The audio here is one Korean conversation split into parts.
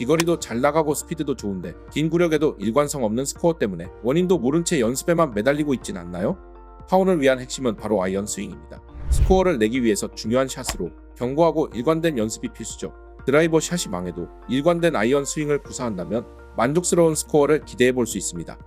비거리도 잘 나가고 스피드도 좋은데 긴 구력에도 일관성 없는 스코어 때문에 원인도 모른 채 연습에만 매달리고 있진 않나요? 파원을 위한 핵심은 바로 아이언 스윙입니다. 스코어를 내기 위해서 중요한 샷으로 견고하고 일관된 연습이 필수죠. 드라이버 샷이 망해도 일관된 아이언 스윙을 구사한다면 만족스러운 스코어를 기대해 볼 수 있습니다.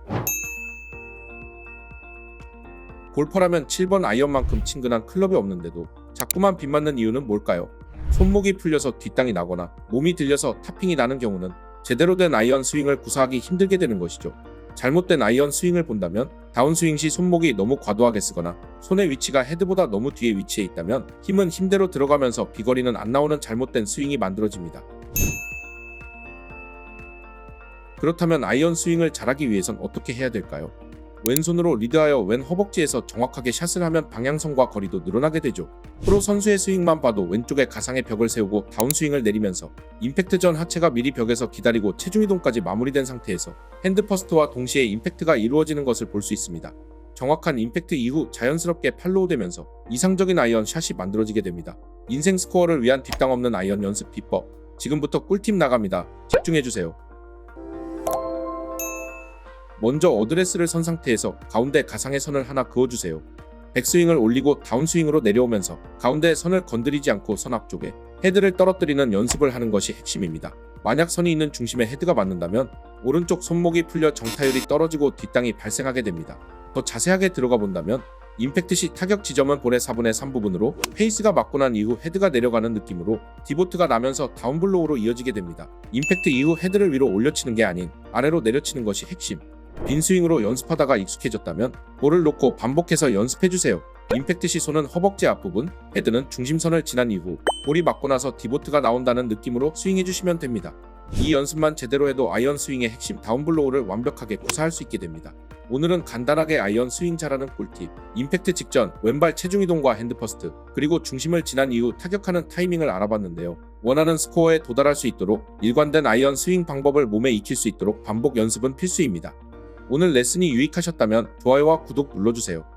골퍼라면 7번 아이언만큼 친근한 클럽이 없는데도 자꾸만 빗맞는 이유는 뭘까요? 손목이 풀려서 뒷땅이 나거나 몸이 들려서 타핑이 나는 경우는 제대로 된 아이언 스윙을 구사하기 힘들게 되는 것이죠. 잘못된 아이언 스윙을 본다면 다운스윙 시 손목이 너무 과도하게 쓰거나 손의 위치가 헤드보다 너무 뒤에 위치해 있다면 힘은 힘대로 들어가면서 비거리는 안 나오는 잘못된 스윙이 만들어집니다. 그렇다면 아이언 스윙을 잘하기 위해선 어떻게 해야 될까요? 왼손으로 리드하여 왼 허벅지에서 정확하게 샷을 하면 방향성과 거리도 늘어나게 되죠. 프로 선수의 스윙만 봐도 왼쪽에 가상의 벽을 세우고 다운스윙을 내리면서 임팩트 전 하체가 미리 벽에서 기다리고 체중 이동까지 마무리된 상태에서 핸드 퍼스트와 동시에 임팩트가 이루어지는 것을 볼 수 있습니다. 정확한 임팩트 이후 자연스럽게 팔로우 되면서 이상적인 아이언 샷이 만들어지게 됩니다. 인생 스코어를 위한 뒷땅 없는 아이언 연습 비법. 지금부터 꿀팁 나갑니다. 집중해주세요. 먼저 어드레스를 선 상태에서 가운데 가상의 선을 하나 그어주세요. 백스윙을 올리고 다운스윙으로 내려오면서 가운데 선을 건드리지 않고 선 앞쪽에 헤드를 떨어뜨리는 연습을 하는 것이 핵심입니다. 만약 선이 있는 중심에 헤드가 맞는다면 오른쪽 손목이 풀려 정타율이 떨어지고 뒷땅이 발생하게 됩니다. 더 자세하게 들어가 본다면 임팩트 시 타격 지점은 볼의 4분의 3 부분으로 페이스가 맞고 난 이후 헤드가 내려가는 느낌으로 디보트가 나면서 다운블로우로 이어지게 됩니다. 임팩트 이후 헤드를 위로 올려치는 게 아닌 아래로 내려치는 것이 핵심. 빈 스윙으로 연습하다가 익숙해졌다면 볼을 놓고 반복해서 연습해주세요. 임팩트 시 손은 허벅지 앞부분, 헤드는 중심선을 지난 이후 볼이 맞고 나서 디보트가 나온다는 느낌으로 스윙해주시면 됩니다. 이 연습만 제대로 해도 아이언 스윙의 핵심 다운블로우를 완벽하게 구사할 수 있게 됩니다. 오늘은 간단하게 아이언 스윙 잘하는 꿀팁, 임팩트 직전 왼발 체중 이동과 핸드 퍼스트, 그리고 중심을 지난 이후 타격하는 타이밍을 알아봤는데요. 원하는 스코어에 도달할 수 있도록 일관된 아이언 스윙 방법을 몸에 익힐 수 있도록 반복 연습은 필수입니다. 오늘 레슨이 유익하셨다면 좋아요와 구독 눌러주세요.